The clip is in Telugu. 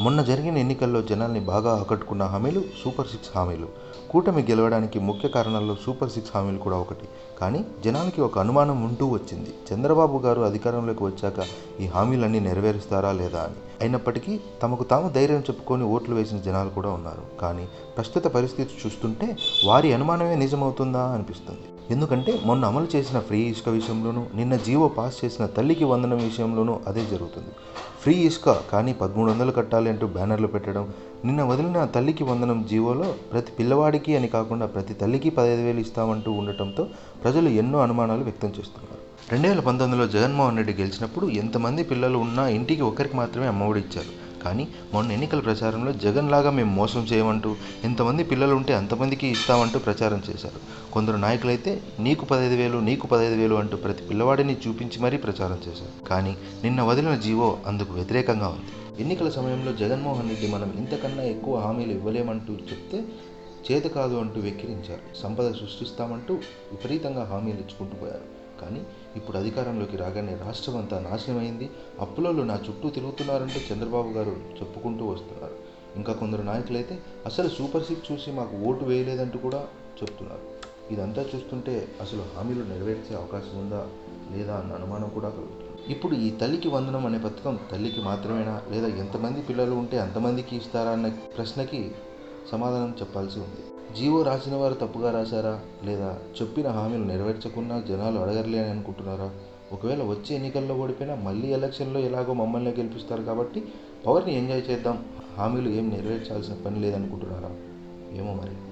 మొన్న జరిగిన ఎన్నికల్లో జనాల్ని బాగా ఆకట్టుకున్న హామీలు సూపర్ సిక్స్ హామీలు. కూటమి గెలవడానికి ముఖ్య కారణాల్లో సూపర్ సిక్స్ హామీలు కూడా ఒకటి. కానీ జనాలకి ఒక అనుమానం ఉంటూ వచ్చింది. చంద్రబాబు గారు అధికారంలోకి వచ్చాక ఈ హామీలన్నీ నెరవేరుస్తారా లేదా అని. అయినప్పటికీ తమకు తాము ధైర్యం చెప్పుకొని ఓట్లు వేసిన జనాలు కూడా ఉన్నారు. కానీ ప్రస్తుత పరిస్థితి చూస్తుంటే వారి అనుమానమే నిజమవుతుందా అనిపిస్తుంది. ఎందుకంటే మొన్న అమలు చేసిన ఫ్రీ ఇసుక విషయంలోనూ నిన్న జీవో పాస్ చేసిన తల్లికి వందనం విషయంలోనూ అదే జరుగుతుంది. ఫ్రీ ఇసుక కానీ పదమూడు వందలు కట్టాలి అంటూ బ్యానర్లు పెట్టడం నిన్న వదిలిన తల్లికి వందనం జీవోలో ప్రతి పిల్లవాడికి అని కాకుండా ప్రతి తల్లికి పదహైదు వేలు ఇస్తామంటూ ఉండటంతో ప్రజలు ఎన్నో అనుమానాలు వ్యక్తం చేస్తున్నారు. రెండు వేల పంతొమ్మిదిలో జగన్మోహన్ రెడ్డి గెలిచినప్పుడు ఎంతమంది పిల్లలు ఉన్నా ఇంటికి ఒకరికి మాత్రమే అమ్మఒడి ఇచ్చారు. కానీ మొన్న ఎన్నికల ప్రచారంలో జగన్ లాగా మేము మోసం చేయమంటూ ఎంతమంది పిల్లలు ఉంటే అంతమందికి ఇస్తామంటూ ప్రచారం చేశారు. కొందరు నాయకులైతే నీకు పదహైదు వేలు నీకు పదహైదు వేలు అంటూ ప్రతి పిల్లవాడిని చూపించి మరీ ప్రచారం చేశారు. కానీ నిన్న వదిలిన జీవో అందుకు వ్యతిరేకంగా ఉంది. ఎన్నికల సమయంలో జగన్మోహన్ రెడ్డి మనం ఇంతకన్నా ఎక్కువ హామీలు ఇవ్వలేమంటూ చెప్తే చేత కాదు అంటూ వెక్కిరించారు. సంపద సృష్టిస్తామంటూ విపరీతంగా హామీలు ఇచ్చుకుంటూ పోయారు. కానీ ఇప్పుడు అధికారంలోకి రాగానే రాష్ట్రం అంతా నాశనమైంది. అప్పులలో నా చుట్టూ తిరుగుతున్నారంటూ చంద్రబాబు గారు చెప్పుకుంటూ వస్తున్నారు. ఇంకా కొందరు నాయకులైతే అసలు సూపర్ సిక్స్ చూసి మాకు ఓటు వేయలేదంటూ కూడా చెప్తున్నారు. ఇదంతా చూస్తుంటే అసలు హామీలు నెరవేర్చే అవకాశం ఉందా లేదా అన్న అనుమానం కూడా కలుగుతుంది. ఇప్పుడు ఈ తల్లికి వందనం అనే పథకం తల్లికి మాత్రమేనా? లేదా ఎంతమంది పిల్లలు ఉంటే అంతమందికి ఇస్తారా అన్న ప్రశ్నకి సమాధానం చెప్పాల్సి ఉంది. జీవో రాసిన వారు తప్పుగా రాశారా? లేదా చెప్పిన హామీలు నెరవేర్చకుండా జనాలు అడగర్లే అని అనుకుంటున్నారా? ఒకవేళ వచ్చే ఎన్నికల్లో ఓడిపోయినా మళ్ళీ ఎలక్షన్లో ఎలాగో మమ్మల్ని గెలిపిస్తారు కాబట్టి పవర్ని ఎంజాయ్ చేద్దాం. హామీలు ఏం నెరవేర్చాల్సిన పని లేదనుకుంటున్నారా? ఏమో మరి.